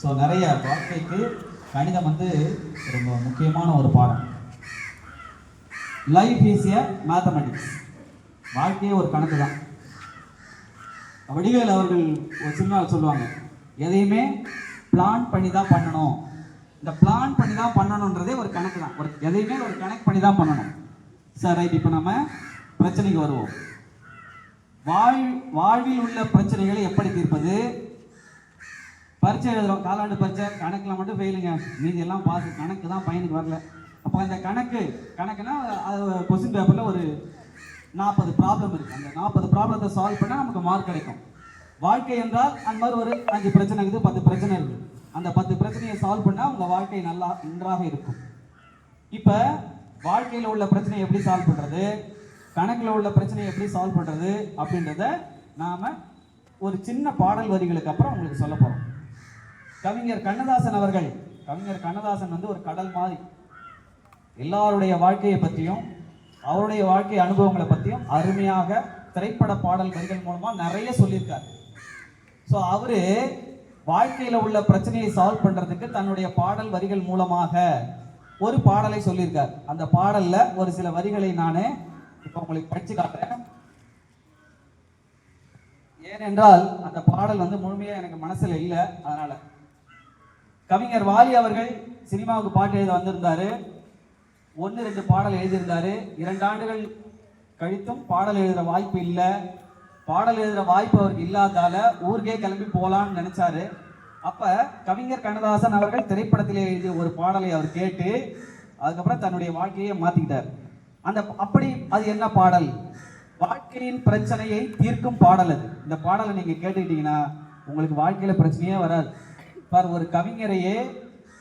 So நிறைய வாழ்க்கைக்கு கணிதம் வந்து ரொம்ப முக்கியமான ஒரு பாடம். லைஃப் இஸ் மேத்தமெட்டிக்ஸ் வாழ்க்கையே ஒரு கணக்கு தான். வடிவேல் அவர்கள் ஒரு சின்ன சொல்லுவாங்க எதையுமே பிளான் பண்ணி தான் பண்ணணும். இந்த பிளான் பண்ணி தான் பண்ணணுன்றதே ஒரு கணக்கு தான். ஒரு எதையுமே ஒரு கணக்கு பண்ணி தான் பண்ணணும். சார் ரைட் இப்போ நம்ம பிரச்சனைக்கு வருவோம். வாழ் வாழ்வில் உள்ள பிரச்சனைகளை எப்படி தீர்ப்பது? பரீட்சை எழுதுறோம் காலாண்டு பரீட்சை கணக்கில் மட்டும் ஃபெயிலுங்க மீதி எல்லாம் பாஸ் கணக்கு தான் பையனுக்கு வரல. அப்போ அந்த கணக்கு கணக்குனா அது கொஸ்டின் பேப்பரில் ஒரு நாற்பது ப்ராப்ளம் இருக்குது அந்த நாற்பது ப்ராப்ளத்தை சால்வ் பண்ணால் நமக்கு மார்க் கிடைக்கும். வாழ்க்கை என்றால் அந்த மாதிரி ஒரு அஞ்சு பிரச்சனை இருக்குது பத்து பிரச்சனை இருக்குது. அந்த பத்து பிரச்சனையை சால்வ் பண்ணால் உங்கள் வாழ்க்கை நல்லா நன்றாக இருக்கும். இப்போ வாழ்க்கையில் உள்ள பிரச்சனையை எப்படி சால்வ் பண்ணுறது கணக்கில் உள்ள பிரச்சனையை எப்படி சால்வ் பண்ணுறது அப்படின்றத நாம் ஒரு சின்ன பாடல் வரிகளுக்கு அப்புறம் உங்களுக்கு சொல்ல போகிறோம் கவிஞர் கண்ணதாசன் அவர்கள். கவிஞர் கண்ணதாசன் வந்து ஒரு கடல் மாதிரி. எல்லாருடைய வாழ்க்கையை பற்றியும் அவருடைய வாழ்க்கை அனுபவங்களை பற்றியும் அருமையாக திரைப்பட பாடல் வரிகள் மூலமாக நிறைய சொல்லியிருக்கார். ஸோ அவரு வாழ்க்கையில் உள்ள பிரச்சனையை சால்வ் பண்ணுறதுக்கு தன்னுடைய பாடல் வரிகள் மூலமாக ஒரு பாடலை சொல்லியிருக்கார். அந்த பாடலில் ஒரு சில வரிகளை நான் இப்போ உங்களுக்கு படித்து காட்டுறேன். ஏனென்றால் அந்த பாடல் வந்து முழுமையாக எனக்கு மனசில் இல்லை அதனால். கவிஞர் வாலி அவர்கள் சினிமாவுக்கு பாட்டு எழுத வந்திருந்தாரு. ஒன்று ரெண்டு பாடல் எழுதியிருந்தாரு. இரண்டு ஆண்டுகள் கழித்தும் பாடல் எழுதுகிற வாய்ப்பு இல்லை. பாடல் எழுதுகிற வாய்ப்பு அவருக்கு இல்லாதால ஊருக்கே கிளம்பி போகலான்னு நினச்சாரு. அப்போ கவிஞர் கண்ணதாசன் அவர்கள் திரைப்படத்திலே எழுதிய ஒரு பாடலை அவர் கேட்டு அதுக்கப்புறம் தன்னுடைய வாழ்க்கையை மாற்றிக்கிட்டார் அந்த அப்படி அது என்ன பாடல்? வாழ்க்கையின் பிரச்சனையை தீர்க்கும் பாடல் அது. இந்த பாடலை நீங்கள் கேட்டுக்கிட்டீங்கன்னா உங்களுக்கு வாழ்க்கையில் பிரச்சனையே வராது. பார் ஒரு கவிஞரையே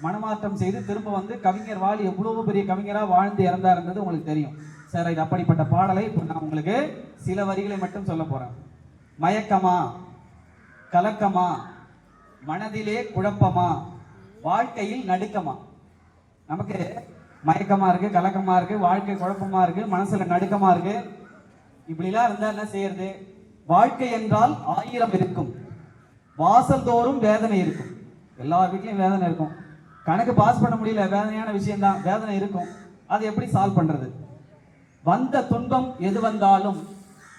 மனமாற்றம் செய்து திரும்ப வந்து கவிஞர் வாழ் எவ்வளவு பெரிய கவிஞராக வாழ்ந்து இறந்தாருன்றது உங்களுக்கு தெரியும். சார் இது அப்படிப்பட்ட பாடலை இப்போ நான் உங்களுக்கு சில வரிகளை மட்டும் சொல்ல போகிறேன் மயக்கமா கலக்கமா மனதிலே குழப்பமா வாழ்க்கையில் நடுக்கமா? நமக்கு மயக்கமா இருக்கு கலக்கமா இருக்கு வாழ்க்கை குழப்பமா இருக்கு மனசுல நடுக்கமா இருக்கு. இப்படிலாம் இருந்தா என்ன செய்யறது? வாழ்க்கை என்றால் ஆயிரம் இருக்கும். வாசல் தோறும் வேதனை இருக்கும். எல்லார் வீட்லேயும் வேதனை இருக்கும். கணக்கு பாஸ் பண்ண முடியல வேதனையான விஷயம்தான். வேதனை இருக்கும். அது எப்படி சால்வ் பண்ணுறது வந்த துன்பம் எது வந்தாலும்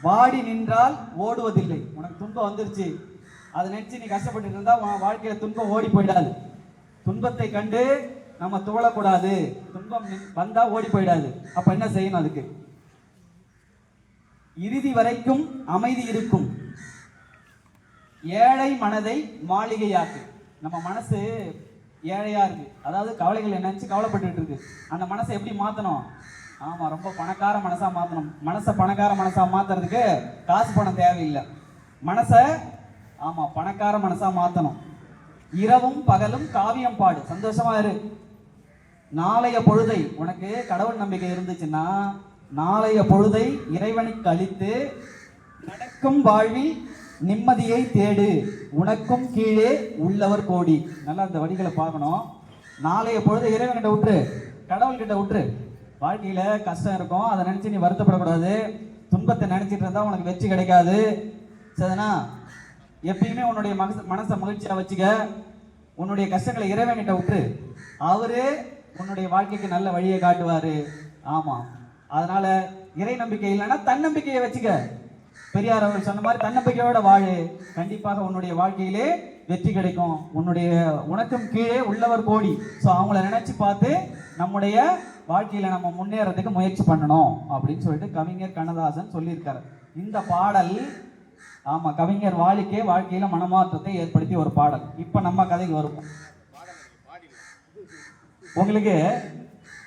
வாடி நின்றால் ஓடுவதில்லை. உனக்கு துன்பம் வந்துருச்சு. அதை நினச்சி நீ கஷ்டப்பட்டு இருந்தா உன் வாழ்க்கையில் துன்பம் ஓடி போயிடாது. துன்பத்தை கண்டு நம்ம துவளக்கூடாது. துன்பம் வந்தால் ஓடி போயிடாது. அப்போ என்ன செய்யணும் அதுக்கு? இறுதி வரைக்கும் அமைதி இருக்கும். ஏழை மனதை மாளிகையாக்கு. நம்ம மனசு ஏழையா இருக்கு. அதாவது கவலைகளை என்னச்சு கவலைப்பட்டுட்டு இருக்கு. அந்த மனசை எப்படி மாத்தணும்? ஆமா ரொம்ப பணக்கார மனசா மாத்தணும். மனசை பணக்கார மனசா மாத்துறதுக்கு காசு பணம் தேவையில்லை. மனசை ஆமா பணக்கார மனசா மாத்தணும். இரவும் பகலும் காவியம் பாடு. சந்தோஷமா இரு. நாளைய பொழுதை உனக்கு கடவுள் நம்பிக்கை இருந்துச்சுன்னா நாளைய பொழுதை இறைவனுக்கு அளித்து நடக்கும் வாழ்வில் நிம்மதியை தேடு. உனக்கும் கீழே உள்ளவர் கோடி. நல்லா அந்த வழிகளை பார்க்கணும். நாளைய பொழுது இறைவன்கிட்ட விட்டுரு கடவுள்கிட்ட விட்டுரு வாழ்க்கையில கஷ்டம் இருக்கும். அதை நினைச்சு நீ வருத்தப்படக்கூடாது. துன்பத்தை நினைச்சிட்டு இருந்தா உனக்கு வெற்றி கிடைக்காது. சரிதானா? எப்பயுமே உன்னுடைய மனசு மனசை மகிழ்ச்சியா வச்சுக்க. உன்னுடைய கஷ்டங்களை இறைவன்கிட்ட விட்டுரு அவரே உன்னுடைய வாழ்க்கைக்கு நல்ல வழியை காட்டுவாரு. ஆமா. அதனால இறை நம்பிக்கை இல்லைன்னா தன்னம்பிக்கையை வச்சுக்க. பெரியார் அவர்கள் சொன்ன மாதிரி தன்னம்பிக்கையோட வாழு. கண்டிப்பாக உன்னுடைய வாழ்க்கையிலே வெற்றி கிடைக்கும். உன்னுடைய உனக்கும் கீழே உள்ளவர் கோடி. ஸோ அவங்கள நினைச்சு பார்த்து நம்முடைய வாழ்க்கையில நம்ம முன்னேறதுக்கு முயற்சி பண்ணணும் அப்படின்னு சொல்லிட்டு கவிஞர் கண்ணதாசன் சொல்லியிருக்காரு. இந்த பாடல் ஆமா கவிஞர் வாலிக்கே வாழ்க்கையில மனமாற்றத்தை ஏற்படுத்திய ஒரு பாடல். இப்ப நம்ம கதைக்கு வருவோம். உங்களுக்கு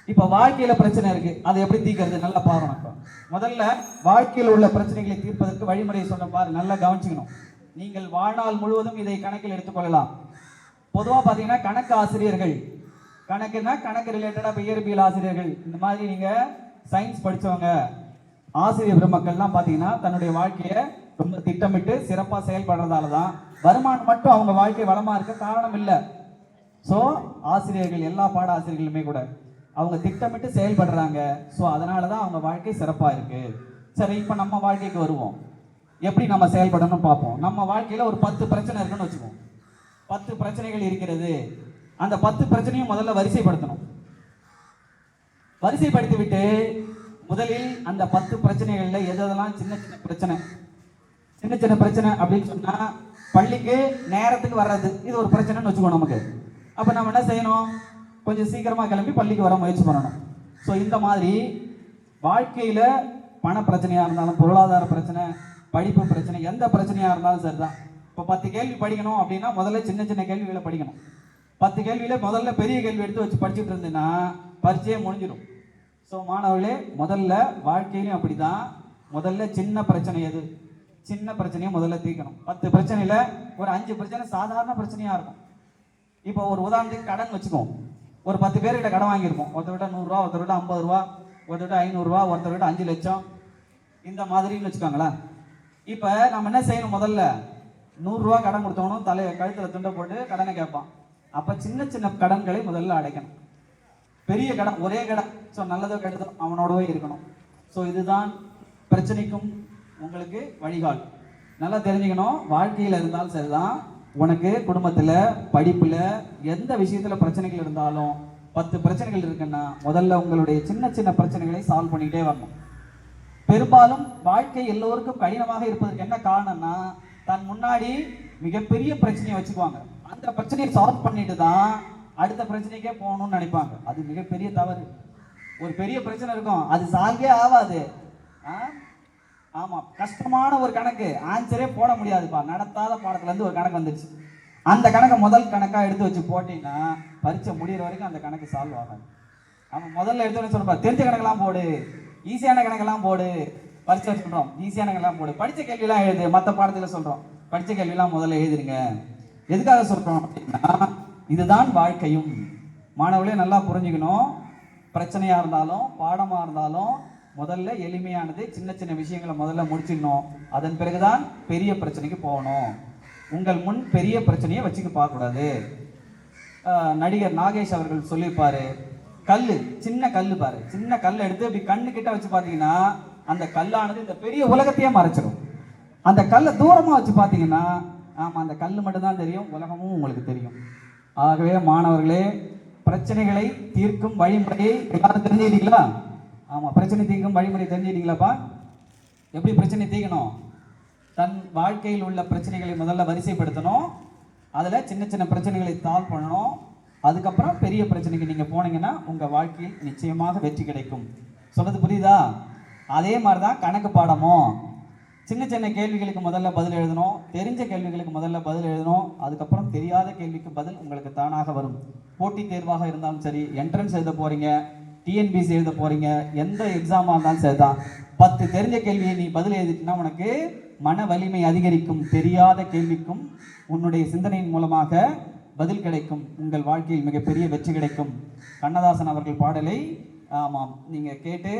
இப்போ வாழ்க்கையில பிரச்சனை இருக்கு. அதை எப்படி தீர்க்கறது? நல்லா பாருங்க முதல்ல வாழ்க்கையில் உள்ள பிரச்சனைகளை தீர்ப்பதற்கு வழிமுறையை சொன்ன பாரு நல்லா கவனிச்சுக்கணும். நீங்கள் வாழ்நாள் முழுவதும் இதை கணக்கில் எடுத்துக்கொள்ளலாம். பொதுவாக பார்த்தீங்கன்னா கணக்கு ஆசிரியர்கள். கணக்குன்னா கணக்கு ரிலேட்டடாக இப்போ இயற்பியல் ஆசிரியர்கள். இந்த மாதிரி நீங்கள் சயின்ஸ் படித்தவங்க ஆசிரியர் பெருமக்கள்லாம் பார்த்தீங்கன்னா தன்னுடைய வாழ்க்கையை ரொம்ப திட்டமிட்டு சிறப்பாக செயல்படுறதால தான் வருமானம் மட்டும் அவங்க வாழ்க்கை வளமாக இருக்க காரணம் இல்லை. ஸோ ஆசிரியர்கள் எல்லா பாட ஆசிரியர்களுமே கூட அவங்க திட்டமிட்டு செயல்படுறாங்க. ஸோ அதனால தான் அவங்க வாழ்க்கை சிறப்பாக இருக்குது சரி இப்போ நம்ம வாழ்க்கைக்கு வருவோம். எப்படி நம்ம செயல்படணும்னு பார்ப்போம். நம்ம வாழ்க்கையில் ஒரு பத்து பிரச்சனை இருக்குன்னு வச்சுக்குவோம் பத்து பிரச்சனைகள் இருக்கிறது. அந்த பத்து பிரச்சனையும் முதல்ல வரிசைப்படுத்தணும். வரிசைப்படுத்தி விட்டு முதலில் அந்த பத்து பிரச்சனைகளில் எதெல்லாம் சின்ன சின்ன பிரச்சனை? சின்ன சின்ன பிரச்சனை அப்படின்னு சொன்னால் பள்ளிக்கு நேரத்துக்கு வர்றது. இது ஒரு பிரச்சனைன்னு வச்சுக்கோ நமக்கு. அப்போ நம்ம என்ன செய்யணும்? கொஞ்சம் சீக்கிரமாக கிளம்பி பள்ளிக்கு வர முயற்சி பண்ணணும். ஸோ இந்த மாதிரி வாழ்க்கையில் பண பிரச்சனையாக இருந்தாலும் பொருளாதார பிரச்சனை படிப்பு பிரச்சனை எந்த பிரச்சனையாக இருந்தாலும் சரி தான் இப்போ பத்து கேள்வி படிக்கணும் அப்படின்னா முதல்ல சின்ன சின்ன கேள்விகளை படிக்கணும். பத்து கேள்வியில் முதல்ல பெரிய கேள்வி எடுத்து வச்சு படிச்சுட்டு இருந்தீங்கன்னா பரீட்சையே முடிஞ்சிடும். ஸோ மாணவர்களே முதல்ல வாழ்க்கையிலும் அப்படிதான். முதல்ல சின்ன பிரச்சனை எது? சின்ன பிரச்சனையை முதல்ல தீர்க்கணும். பத்து பிரச்சனையில் ஒரு அஞ்சு பிரச்சனை சாதாரண பிரச்சனையாக இருக்கும். இப்போ ஒரு உதாரணத்துக்கு கடன் வச்சுக்குவோம் ஒரு பத்து பேர்கிட்ட கடன் வாங்கியிருப்போம். ஒருத்தர்கிட்ட நூறுரூவா ஒருத்தர்கிட்ட ஐம்பது ரூபா ஒருத்தர்கிட்ட ஐநூறுரூவா ஒருத்தர்கிட்ட அஞ்சு லட்சம். இந்த மாதிரின்னு வச்சுக்கோங்களேன். இப்போ நம்ம என்ன செய்யணும் முதல்ல? நூறுரூவா கடன் கொடுத்தவனும் தலை கழுத்தில் துண்டை போட்டு கடனை கேட்பான். அப்போ சின்ன சின்ன கடன்களை முதல்ல அடைக்கணும். பெரிய கடன் ஒரே கடன். ஸோ நல்லதோ கெட்டதோ அவனோடவே இருக்கணும். ஸோ இதுதான் பிரச்சனைக்கும் உங்களுக்கு வழிகால். நல்லா தெரிஞ்சுக்கணும். வாழ்க்கையில் இருந்தாலும் சரிதான். உனக்கு குடும்பத்தில் படிப்பில் எந்த விஷயத்தில் பிரச்சனைகள் இருந்தாலும் பத்து பிரச்சனைகள் இருக்குன்னா முதல்ல உங்களுடைய சின்ன சின்ன பிரச்சனைகளை சால்வ் பண்ணிக்கிட்டே வரணும். பெரும்பாலும் வாழ்க்கை எல்லோருக்கும் கடினமாக இருப்பதற்கு என்ன காரணம்னா தன் முன்னாடி மிகப்பெரிய பிரச்சனையை வச்சுக்குவாங்க. அந்த பிரச்சனையை சால்வ் பண்ணிட்டு தான் அடுத்த பிரச்சனைக்கே போகணும்னு நினைப்பாங்க. அது மிகப்பெரிய தவறு. ஒரு பெரிய பிரச்சனை இருக்கும். அது சால்வே ஆகாது. ஆ? ஆமா கஷ்டமான ஒரு கணக்கு. ஆன்சரே போட முடியாதுப்பா. நடத்தாத பாடத்துல இருந்து ஒரு கணக்கு வந்துருச்சு. அந்த கணக்கை முதல் கணக்கா எடுத்து வச்சு போட்டீங்கன்னா பரீட்சை முடிகிற வரைக்கும் அந்த கணக்கு சால்வ் ஆகாது. அவன் முதல்ல எடுத்து சொல்லுப்பா தெரிஞ்ச கணக்கெல்லாம் போடு. ஈஸியான கணக்கெல்லாம் போடு. பரீட்சை சொல்றோம் ஈஸியான கணக்கெல்லாம் போடு. படித்த கேள்விலாம் எழுது மற்ற பாடத்தில் சொல்கிறோம் படித்த கேள்விலாம் முதல்ல எழுதுருங்க. எதுக்காக சொல்கிறோம் அப்படின்னா இதுதான் வாழ்க்கையும். மாணவர்களே நல்லா புரிஞ்சுக்கணும். பிரச்சனையாக இருந்தாலும் பாடமாக இருந்தாலும் முதல்ல எளிமையானது சின்ன சின்ன விஷயங்களை முதல்ல முடிச்சிடணும். அதன் பிறகுதான் பெரிய பிரச்சனைக்கு போகணும். உங்கள் முன் பெரிய பிரச்சனையை வச்சுக்க பார்க்கக்கூடாது. நடிகர் நாகேஷ் அவர்கள் சொல்லியிருப்பாரு கல் சின்ன கல் பாரு. சின்ன கல் எடுத்து இப்படி கண்ணு கிட்ட வச்சு பார்த்தீங்கன்னா அந்த கல்லானது இந்த பெரிய உலகத்தையே மறைச்சிடும் அந்த கல்லை தூரமாக வச்சு பார்த்தீங்கன்னா ஆமாம் அந்த கல் மட்டும்தான் தெரியும் உலகமும் உங்களுக்கு தெரியும். ஆகவே மாணவர்களே பிரச்சனைகளை தீர்க்கும் வழிமுறையை எல்லாரும் தெரிஞ்சுக்கிட்டீங்களா? ஆமாம் பிரச்சனை தீர்க்கும் வழிமுறை தெரிஞ்சுக்கிட்டீங்களாப்பா? எப்படி பிரச்சனை தீர்க்கணும்? தன் வாழ்க்கையில் உள்ள பிரச்சனைகளை முதல்ல வரிசைப்படுத்தணும். அதில் சின்ன சின்ன பிரச்சனைகளை சால்வ் பண்ணணும். அதுக்கப்புறம் பெரிய பிரச்சனைக்கு நீங்கள் போனீங்கன்னா உங்கள் வாழ்க்கையில் நிச்சயமாக வெற்றி கிடைக்கும். சொல்கிறது புரியுதா? அதே மாதிரி தான் கணக்கு பாடமும் சின்ன சின்ன கேள்விகளுக்கு முதல்ல பதில் எழுதணும். தெரிஞ்ச கேள்விகளுக்கு முதல்ல பதில் எழுதணும். அதுக்கப்புறம் தெரியாத கேள்விக்கு பதில் உங்களுக்கு தானாக வரும். போட்டித் தேர்வாக இருந்தாலும் சரி என்ட்ரன்ஸ் எழுத போகிறீங்க டிஎன்பிசி எழுத போகிறீங்க எந்த எக்ஸாமாக இருந்தாலும் சரி தான் பத்து தெரிஞ்ச கேள்வியை நீ பதில் எழுதிட்டுனா உனக்கு மன வலிமை அதிகரிக்கும். தெரியாத கேள்விக்கும் உன்னுடைய சிந்தனையின் மூலமாக பதில் கிடைக்கும். உங்கள் வாழ்க்கையில் மிகப்பெரிய வெற்றி கிடைக்கும். கண்ணதாசன் அவர்கள் பாடலை ஆமாம் நீங்கள் கேட்டு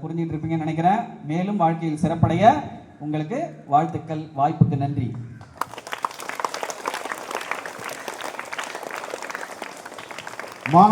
புரிஞ்சுட்டு இருப்பீங்கன்னு நினைக்கிறேன். மேலும் வாழ்க்கையில் சிறப்படைய உங்களுக்கு வாழ்த்துக்கள் வாய்ப்புக்கு நன்றி. மாணவ